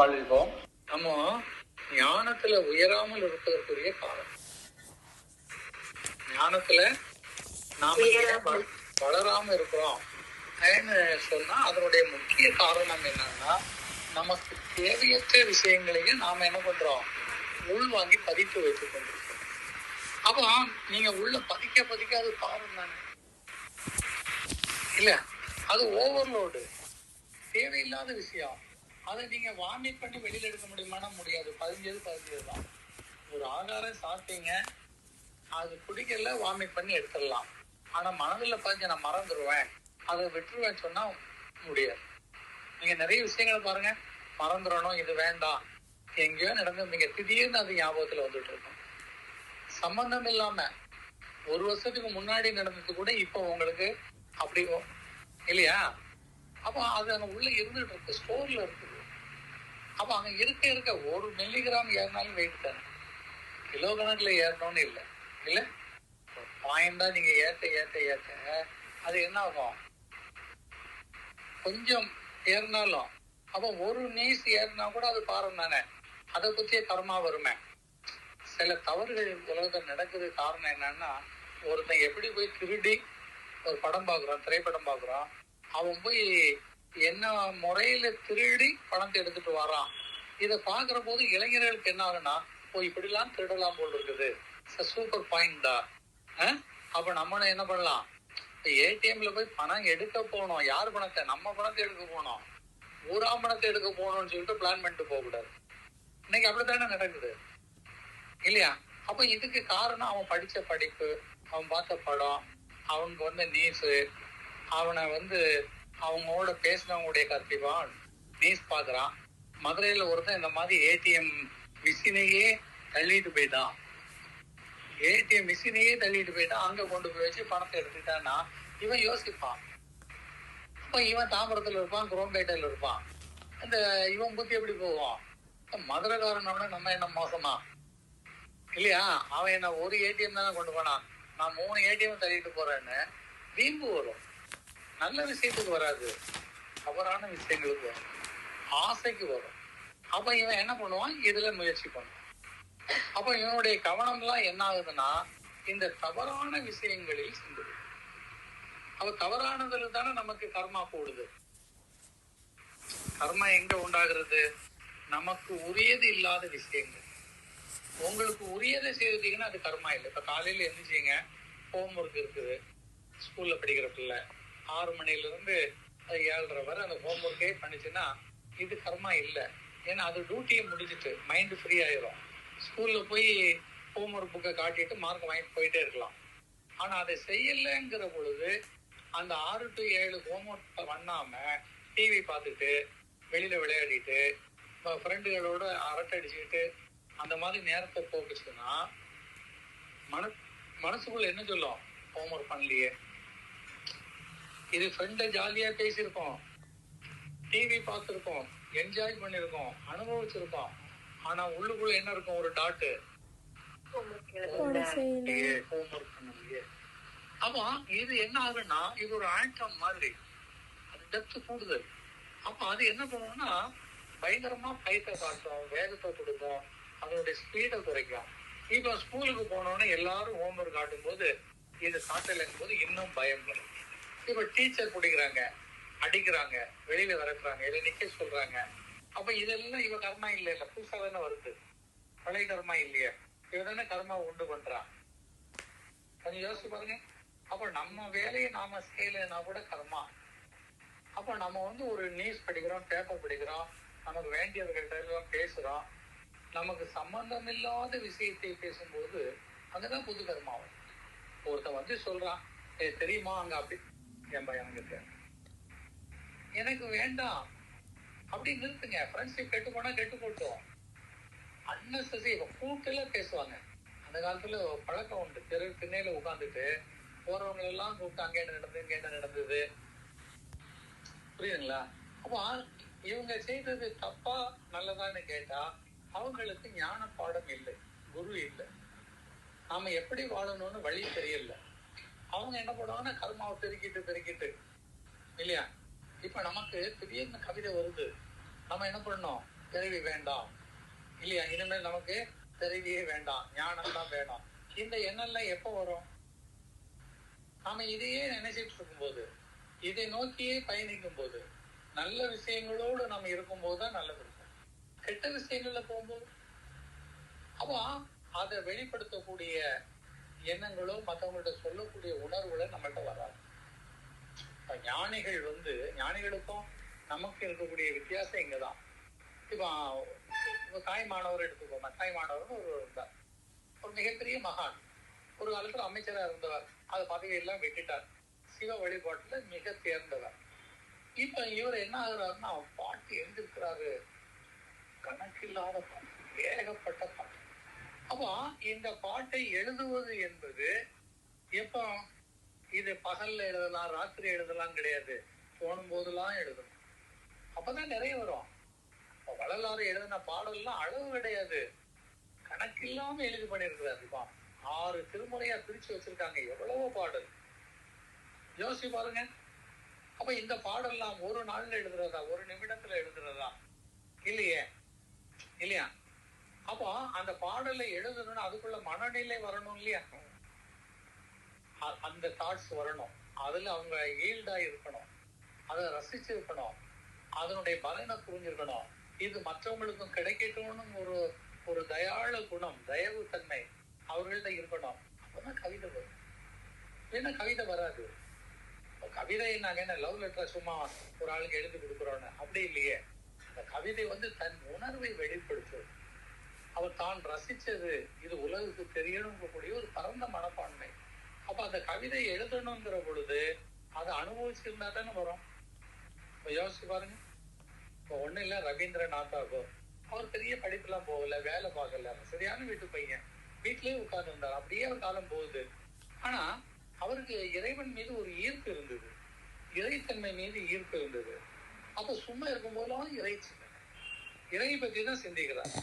வாழ்வோம் நம்ம ஞானத்துல உயராமல் இருப்பதற்குரிய காரணம். ஞானத்துல நாம வளராம இருக்கிறோம். சொன்னா அதனுடைய முக்கிய காரணம் என்னன்னா நமக்கு தேவையற்ற விஷயங்களையும் நாம என்ன பண்றோம்? உள்வாங்கி பதித்து வைத்துக் கொண்டிருக்கிறோம். அப்போ நீங்க உள்ள பதிக்க பதிக்க அது பாரம் தானே? இல்ல அது ஓவர்லோடு தேவையில்லாத விஷயம். அதை நீங்க வாமிட் பண்ணி வெளியில எடுக்க முடியுமானா முடியாது. பதிஞ்சது பதிஞ்சது தான். ஒரு ஆகாரம் சாப்பிட்டீங்க அது குடிக்கல வாமிட் பண்ணி எடுத்துடலாம். ஆனா மனதில் பதிஞ்சு நான் மறந்துடுவேன் அதை விட்டுருவேன் சொன்னா முடியாது. நீங்க நிறைய விஷயங்களை பாருங்க. மறந்துடணும் இது வேண்டாம். எங்கேயோ நடந்திருந்தீங்க திடீர்னு அது ஞாபகத்துல வந்துட்டு இருக்கும். சம்பந்தம் இல்லாம ஒரு வருஷத்துக்கு முன்னாடி நடந்தது கூட இப்போ உங்களுக்கு அப்படி இல்லையா? அப்போ அது அங்க உள்ள இருந்துட்டு இருக்கு ஸ்டோர்ல இருக்கு. அப்ப இருக்க இருக்க. ஒரு மில்லிகிராம் ஏறினாலும் வெயிட் தானே. கிலோ கணக்குல ஏறணும்னு இல்லை. இல்ல? பாயிண்டா நீங்க ஏற்ற ஏற்ற ஏற்ற. அது என்ன ஆகும்? கொஞ்சம் ஏறினாலும் அப்போ ஒரு நீஸ் ஏறினா கூட அது பாரம் தானே. அதை பத்திய கர்மா வருமே. சில தவறுகள் உலகத்தில் நடக்குது. காரணம் என்னன்னா ஒருத்தன் எப்படி போய் திருடி ஒரு படம் பார்க்குறான் திரைப்படம் பார்க்குறான் அவன் போய் என்ன முறையில திருடி பணத்தை எடுத்துட்டு வரான் இதை பாக்குற போது இளைஞர்களுக்கு என்ன ஆகுனா ஓ இப்படிலாம் திருடலாம் போல் இருக்குது. சூப்பர் பாயிண்ட் தான் அப்ப நம்ம என்ன பண்ணலாம்? ஏடிஎம்ல போய் பணம் எடுக்க போனோம் யார் பணத்தை? நம்ம பணத்தை எடுக்க போனோம் ஊரா பணத்தை எடுக்க போகணும்னு சொல்லிட்டு பிளான் பண்ணிட்டு போக கூடாது. இன்னைக்கு அப்படித்தானே நடக்குது? இல்லையா? அப்ப இதுக்கு காரணம் அவன் படிச்ச படிப்பு அவன் பார்த்த படம் அவனுக்கு வந்த நியூஸ் அவனை வந்து அவங்களோட பேசினவங்களுடைய கருத்திவான் நியூஸ் பாக்குறான் மதுரையில ஒருத்தன் இந்த மாதிரி ஏடிஎம் மிஷினையே தள்ளிட்டு போயிட்டான் ஏடிஎம் மிஷினையே தள்ளிட்டு போயிட்டான் அங்க கொண்டு போய் வச்சு பணத்தை எடுத்துட்டான்னா இவன் யோசிப்பான். அப்ப இவன் தாம்பரத்துல இருப்பான் குரோம்பேட்டையில இருப்பான். அந்த இவன் புத்தி எப்படி போவான் மதுரைக்காரனோட நம்ம என்ன மோசமா? இல்லையா? அவன் என்ன ஒரு ஏடிஎம் தானே கொண்டு போனான். நான் மூணு ஏடிஎம் தள்ளிட்டு போறேன்னு வீம்பு வரும். நல்ல விஷயத்துக்கு வராது. தவறான விஷயங்களுக்கு வரும். ஆசைக்கு வரும். அப்ப இவன் என்ன பண்ணுவான்? இதுல முயற்சி பண்ணுவான். அப்ப இவனுடைய கவனம் எல்லாம் என்ன ஆகுதுன்னா இந்த தவறான விஷயங்களில் சென்றுவிடும் அப்ப தவறானதுல தானே நமக்கு கர்மா போடுது. கர்மா எங்க உண்டாகிறது? நமக்கு உரியது இல்லாத விஷயங்கள். உங்களுக்கு உரியதை செய்தீங்கன்னா அது கர்மா இல்லை. இப்ப காலையில எந்திரிச்சீங்க ஹோம் ஒர்க் இருக்குது ஸ்கூல்ல படிக்கிற பிள்ளை ஆறு மணில இருந்து ஏழரை வரை அந்த ஹோம் ஒர்க்கே பண்ணிச்சுன்னா இது கர்மா இல்லை. ஏன்னா அது டியூட்டியை முடிச்சிட்டு மைண்டு ஃப்ரீ ஆயிரும். ஸ்கூல்ல போய் ஹோம் ஒர்க் புக்கை காட்டிட்டு மார்க் வாங்கிட்டு போயிட்டே இருக்கலாம். ஆனா அதை செய்யலைங்கிற பொழுது அந்த ஆறு டு ஏழு ஹோம் ஒர்க் பண்ணாம டிவி பார்த்துட்டு வெளியில விளையாடிட்டு ஃப்ரெண்டுகளோட அரட்டை அடிச்சுக்கிட்டு அந்த மாதிரி நேரத்தை போக்குச்சுன்னா மன மனசுக்குள்ள என்ன சொல்லும்? ஹோம்ஒர்க் பண்ணலையே. இது ஃப்ரெண்ட ஜாலியா பேசியிருக்கோம். டிவி பார்த்துருக்கோம் என்ஜாய் பண்ணிருக்கோம் அனுபவிச்சிருக்கோம். ஆனா உள்ளுக்குள்ள என்ன இருக்கும்? ஒரு டாட்டு அப்போ இது என்ன ஆகுன்னா இது ஒரு ஆட்டம் மாதிரி. அது டெப்த் கூடுதல். அப்ப அது என்ன பண்ணும்னா பயங்கரமா பயத்தை காட்டும் வேகத்தை கொடுக்கும் அதனுடைய ஸ்பீடை குறைக்கும். இப்போ ஸ்கூலுக்கு போனோடனே எல்லாரும் ஹோம்ஒர்க் காட்டும் போது இது காட்டலைங்கும் போது இன்னும் பயம் வரும் இப்ப டீச்சர் பிடிக்கிறாங்க. அடிக்கிறாங்க வெளியில வரக்குறாங்க இதை நிக்க சொல்றாங்க. அப்ப இதெல்லாம் இவ கர்மா இல்ல இல்ல புதுசா தானே வருது. பழைய கர்மா இல்லையே. இவ கர்மா உண்டு பண்றான் கொஞ்சம் யோசிச்சு பாருங்க. அப்ப நம்ம வேலையை நாம செய்யலைன்னா கூட கர்மா. அப்ப நம்ம வந்து ஒரு நியூஸ் படிக்கிறோம் பேப்பர் படிக்கிறோம் நமக்கு வேண்டியவர்கள்ட்ட எல்லாம் பேசுறோம். நமக்கு சம்பந்தம் இல்லாத விஷயத்தை பேசும்போது அங்கதான் புது கர்மாவும் ஒருத்தன் வந்து சொல்றான் "ஏய், தெரியுமா அங்க அப்படி? என் பையனுக்கு தேவை எனக்கு வேண்டாம். அப்படி நிறுத்துங்க. ஃப்ரெண்ட்ஷிப் கெட்டு போனா கெட்டு போட்டோம். அன்னசரி கூட்டுல பேசுவாங்க. அந்த காலத்துல பழக்கம் உண்டு. தெரு திண்ணையில உட்காந்துட்டு போறவங்க எல்லாம் கூப்பிட்டு அங்க என்ன நடந்தது இங்க என்ன நடந்தது? புரியுதுங்களா? அப்போ இவங்க செய்தது தப்பா நல்லதான்னு கேட்டா அவங்களுக்கு ஞான பாடம் இல்லை. குரு இல்லை. நாம எப்படி வாழணும்னு வழி தெரியல. அவங்க என்ன பண்ணுவாங்கன்னா கர்மாவை பெருக்கிட்டு பெருக்கிட்டு இல்லையா? இப்ப நமக்கு திடீர்னு கவிதை வருது. நம்ம என்ன பண்ணணும்? பிறவி வேண்டாம். இல்லையா? இனிமேல் நமக்கு பிறவியே வேண்டாம். ஞானம் தான் வேணும். இந்த எண்ணெல்லாம் எப்போ வரும்? நாம இதையே நினைச்சிட்டு இருக்கும்போது இதை நோக்கியே பயணிக்கும் போது நல்ல விஷயங்களோடு நம்ம இருக்கும்போது தான் நல்லது இருக்கும். கெட்ட விஷயங்கள்ல போகும்போது. அப்போ அதை வெளிப்படுத்தக்கூடிய எண்ணங்களோ மற்றவங்கள்ட்ட சொல்லக்கூடிய உணர்வுகளை நம்மகிட்ட வராது. இப்ப ஞானிகள் வந்து ஞானிகளுக்கும் நமக்கு இருக்கக்கூடிய வித்தியாசம் இங்கதான். இப்போ தாய் மாணவர் எடுத்துக்கோ தாய் மாணவர் ஒரு இருந்தார். ஒரு மிகப்பெரிய மகான். ஒரு காலத்துல அமைச்சரா இருந்தவர். அது பதவியெல்லாம் விட்டுட்டார். சிவ வழிபாட்டுல மிக தேர்ந்தவர். இப்ப இவர் என்ன ஆகுறாருன்னா பாட்டு எழுந்திருக்கிறாரு கணக்கில்லாத பாட்டு ஏகப்பட்ட பாட்டு. அப்போ இந்த பாட்டை எழுதுவது என்பது எப்போ இது பகல்ல எழுதலாம் ராத்திரி எழுதலாம் கிடையாது. தோணும் போதெல்லாம் எழுதணும். அப்பதான் நிறைய வரும். வள்ளலாறு எழுதின பாடல்லாம் அளவு கிடையாது. கணக்கில்லாம எழுதி பண்ணிருக்கிறாரு இப்போ. ஆறு திருமுறையா பிரிச்சு வச்சிருக்காங்க. எவ்வளவோ பாடல். யோசி பாருங்க. அப்ப இந்த பாடல்லாம் ஒரு நாள்ல எழுதுறதா? ஒரு நிமிடத்துல எழுதுறதா? இல்லையே. இல்லையா? அப்போ அந்த பாடலை எழுதணும்னு அதுக்குள்ள மனநிலை வரணும் இல்லையா? அந்த தாட்ஸ் வரணும். அதுல அவங்க ஈல்டா இருக்கணும். அதை ரசிச்சிருக்கணும். அதனுடைய பலனை புரிஞ்சிருக்கணும். இது மற்றவங்களுக்கும் கிடைக்கட்டும்னு ஒரு ஒரு தயாள குணம் தயவு தன்மை அவர்கள்ட்ட இருக்கணும். அப்பதான் கவிதை வரும். ஏன்னா கவிதை வராது. கவிதை நாங்க என்ன லவ் லெட்டர் சும்மா ஒரு ஆளுக்கு எழுதி கொடுக்குறோன்னு. அப்படி இல்லையே. அந்த கவிதை வந்து தன் உணர்வை வெளிப்படுத்தும். அவர் தான் ரசிச்சது இது உலகுக்கு தெரியணுங்கக்கூடிய ஒரு பரந்த மனப்பான்மை. அப்ப அந்த கவிதை எழுதணுங்கிற பொழுது அதை அனுபவிச்சிருந்தா தானே வரும். இப்ப யோசிச்சு பாருங்க. இப்போ ஒண்ணு இல்ல ரவீந்திரநாத் தாகூர். அவர் பெரிய படிப்புலாம் போகல வேலை பார்க்கல. சரியான வீட்டு பையன். வீட்லயே உட்கார்ந்து இருந்தார் அப்படியே அவர் காலம் போகுது. ஆனா அவருக்கு இறைவன் மீது ஒரு ஈர்ப்பு இருந்தது. இறைத்தன்மை மீது ஈர்ப்பு இருந்தது. அப்ப சும்மா இருக்கும் போதெல்லாம் இறை சிந்தனை. இறை பத்தி தான் சிந்திக்கிறார்.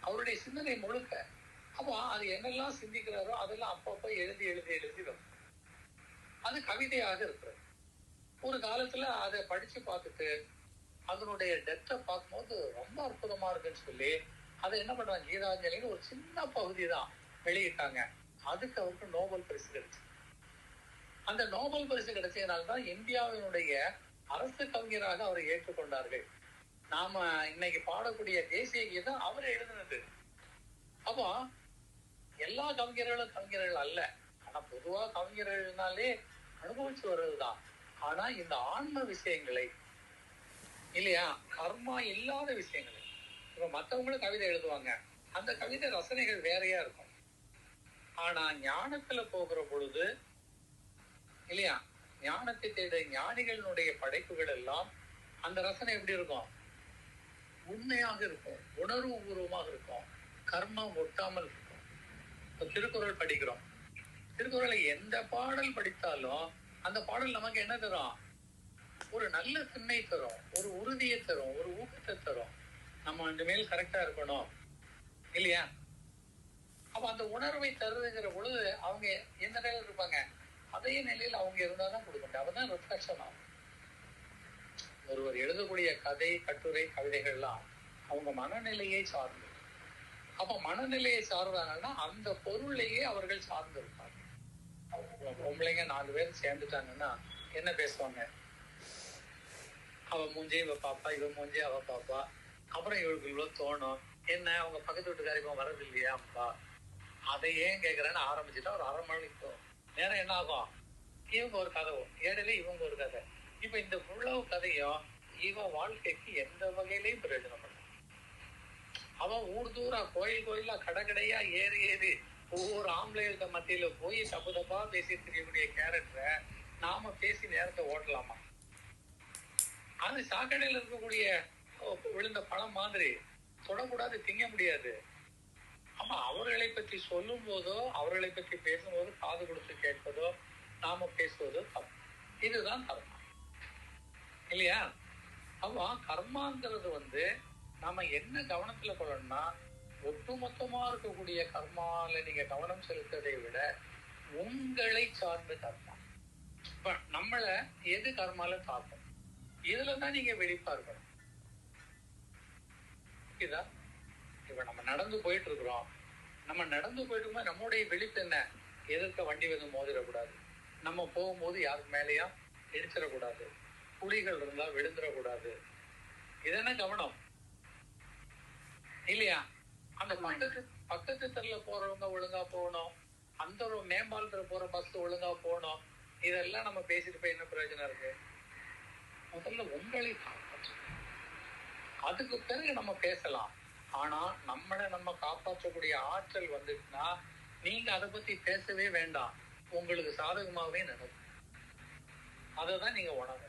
அவருடைய சிந்தனை முழுக்க அப்போ அது என்னெல்லாம் சிந்திக்கிறாரோ அதெல்லாம் அப்பப்போ எழுதி எழுதி எழுதி வரும். அது கவிதையாக இருக்கிறது. ஒரு காலத்துல அதை படிச்சு பார்த்துட்டு அதனுடைய டெப்த்தை பார்க்கும்போது ரொம்ப அற்புதமா இருக்குன்னு சொல்லி அதை என்ன பண்றாங்க கீதாஞ்சலின்னு ஒரு சின்ன பகுதி தான் வெளியிட்டாங்க. அதுக்கு அவருக்கு நோபல் பரிசு கிடைச்சு. அந்த நோபல் பரிசு கிடைச்சதுனால்தான் இந்தியாவினுடைய அரசு கவிஞராக அவரை ஏற்றுக்கொண்டார்கள். நாம இன்னைக்கு பாடக்கூடிய தேசிய கீதம் அவர் எழுதினது. அப்போ எல்லா கவிஞர்களும் கவிஞர்கள் அல்ல. ஆனா பொதுவா கவிஞர்கள்னாலே அனுபவிச்சு வர்றதுதான். ஆனா இந்த ஆன்ம விஷயங்களை இல்லையா? கர்மா இல்லாத விஷயங்களை. இப்ப மத்தவங்களும் கவிதை எழுதுவாங்க. அந்த கவிதை ரசனைகள் வேறையா இருக்கும். ஆனா ஞானத்துல போகிற பொழுது இல்லையா? ஞானத்தை தேட ஞானிகளினுடைய படைப்புகள் எல்லாம் அந்த ரசனை எப்படி இருக்கும்? உண்மையாக இருக்கும். உணர்வு பூர்வமாக இருக்கும். கர்மம் ஒட்டாமல் இருக்கும். திருக்குறள் படிக்கிறோம். திருக்குறளை எந்த பாடல் படித்தாலும் அந்த பாடல் நமக்கு என்ன தரும்? ஒரு நல்ல சின்னை தரும் ஒரு உறுதியை தரும் ஒரு ஊக்கத்தை தரும். நம்ம இந்த மேல் கரெக்டா இருக்கணும். இல்லையா? அப்ப அந்த உணர்வை தருதுங்கிற பொழுது அவங்க எந்த நிலையில இருப்பாங்க? அதே நிலையில் அவங்க இருந்தாதான் கொடுக்க முடியும் அவதான் ரிஃப்ளெக்ஷன் ஆகும். ஒருவர் எழுதக்கூடிய கதை கட்டுரை கவிதைகள்லாம் அவங்க மனநிலையை சார்ந்து அப்ப மனநிலையை சார்ந்தாங்கன்னா அந்த பொருளையே அவர்கள் சார்ந்திருப்பாங்க பொம்பளைங்க நாலு பேர் சேர்ந்துட்டாங்கன்னா என்ன பேசுவாங்க? அவ மூஞ்சி இவ பாப்பா இவ மூஞ்சி அவ பாப்பா. அப்புறம் இவளுக்கு இவ்வளவு தோணும். என்ன அவங்க பக்கத்து வீட்டுக்காரி இப்போ வரது இல்லையா அப்பா? அதை ஏன் கேக்குறேன்னு ஆரம்பிச்சுட்டா ஒரு அரை மணிக்கு நேரம். என்ன ஆகும்? இவங்க ஒரு கதை ஏடல இவங்க ஒரு கதை. இப்ப இந்த இவ்வளவு கதையும் இவன் வாழ்க்கைக்கு எந்த வகையிலையும் பிரயோஜனம் அவன் ஊர் தூரா கோயில் கோயிலா கடை கடையா ஏறி ஏறி ஒவ்வொரு ஆம்பளைகளுக்கு மத்தியில போய் தப்பு தப்பா பேசி இருக்கக்கூடிய கேரக்டரை நாம பேசி நேரத்தை ஓட்டலாமா? அது சாக்கடையில இருக்கக்கூடிய விழுந்த பழம் மாதிரி. தொடக்கூடாது திங்க முடியாது. ஆமா அவர்களை பற்றி சொல்லும் போதோ அவர்களை பற்றி பேசும்போது காது கொடுத்து கேட்பதோ நாம பேசுவதோ தப்பு. இதுதான் கர்மா. இல்லையா? அவன் கர்மாங்கிறது வந்து நாம என்ன கவனத்துல கொள்ளணும்னா ஒட்டுமொத்தமா இருக்கக்கூடிய கர்மால நீங்க கவனம் செலுத்ததை விட உங்களை சார்ந்த கர்மா. இப்ப நம்மள எது கர்மால பார்ப்போம் இதுலதான் நீங்க வெளிப்பா இருக்கணும் இதா இப்ப நம்ம நடந்து போயிட்டு இருக்கிறோம் நம்ம நடந்து போயிட்டு இருக்கும்போது நம்முடைய விழிப்பு என்ன? எதிர்க்க வண்டி வந்து மோதிடக்கூடாது. நம்ம போகும்போது யாருக்கு மேலேயும் இடிச்சிடக்கூடாது புலிகள் இருந்தா விழுந்துடக்கூடாது. இதென்ன கவனம்? இல்லையா? அந்த பக்கத்து பக்கத்து தெருல போறவங்க ஒழுங்கா போகணும். அந்த ஒரு மேம்பாலத்துல போற பஸ் ஒழுங்கா போகணும். இதெல்லாம் நம்ம பேசிட்டு போய் என்ன பிரயோஜனம் இருக்கு? முதல்ல உங்களை காப்பாற்று அதுக்கு பிறகு நம்ம பேசலாம். ஆனா நம்மளை நம்ம காப்பாற்றக்கூடிய ஆற்றல் வந்துச்சுன்னா நீங்க அதை பத்தி பேசவே வேண்டாம். உங்களுக்கு சாதகமாவே நடக்கும். அதை தான் நீங்க உணவு